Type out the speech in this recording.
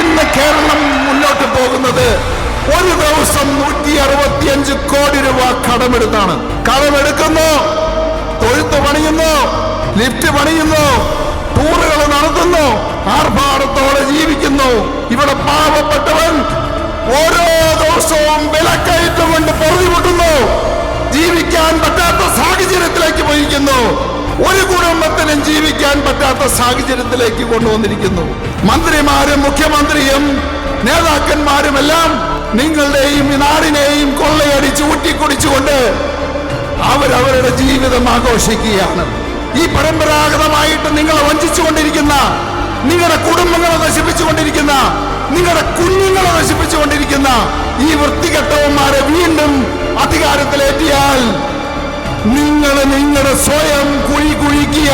ഇന്ന് കേരളം മുന്നോട്ട് പോകുന്നത് ഒരു ദിവസം നൂറ്റി അറുപത്തിയഞ്ച് കോടി രൂപ കടമെടുത്താണ്. കടമെടുക്കുന്നു തൊഴുത്ത് പണിയുന്നു ലിഫ്റ്റ് പണിയുന്നു ടൂറുകൾ നടത്തുന്നു ആർഭാടത്തോടെ ജീവിക്കുന്നു. ഇവിടെ പാവപ്പെട്ടവൻ ഓരോ ദിവസവും വിലക്കയറ്റം കൊണ്ട് പൊറുതിമുട്ടുന്നു. ജീവിക്കാൻ പറ്റാത്ത സാഹചര്യത്തിലേക്ക് പോയിരിക്കുന്നു. ഒരു കുടുംബത്തിനും ജീവിക്കാൻ പറ്റാത്ത സാഹചര്യത്തിലേക്ക് കൊണ്ടുവന്നിരിക്കുന്നു. മന്ത്രിമാരും മുഖ്യമന്ത്രിയും നേതാക്കന്മാരും എല്ലാം നിങ്ങളുടെയും നാടിനെയും കൊള്ളയടിച്ച് ഊട്ടിക്കുടിച്ചുകൊണ്ട് അവരവരുടെ ജീവിതം ആഘോഷിക്കുകയാണ്. ഈ പരമ്പരാഗതമായിട്ട് നിങ്ങളെ വഞ്ചിച്ചുകൊണ്ടിരിക്കുന്ന നിങ്ങളുടെ കുടുംബങ്ങളെ നശിപ്പിച്ചുകൊണ്ടിരിക്കുന്ന നിങ്ങളുടെ കുഞ്ഞുങ്ങളെ നശിപ്പിച്ചുകൊണ്ടിരിക്കുന്ന ഈ വൃത്തികെട്ടവന്മാരെ വീണ്ടും അധികാരത്തിലേറ്റിയാൽ നിങ്ങൾ നിങ്ങളുടെ സ്വയം കുഴി കുഴിക്കുകയാണ് എന്ന്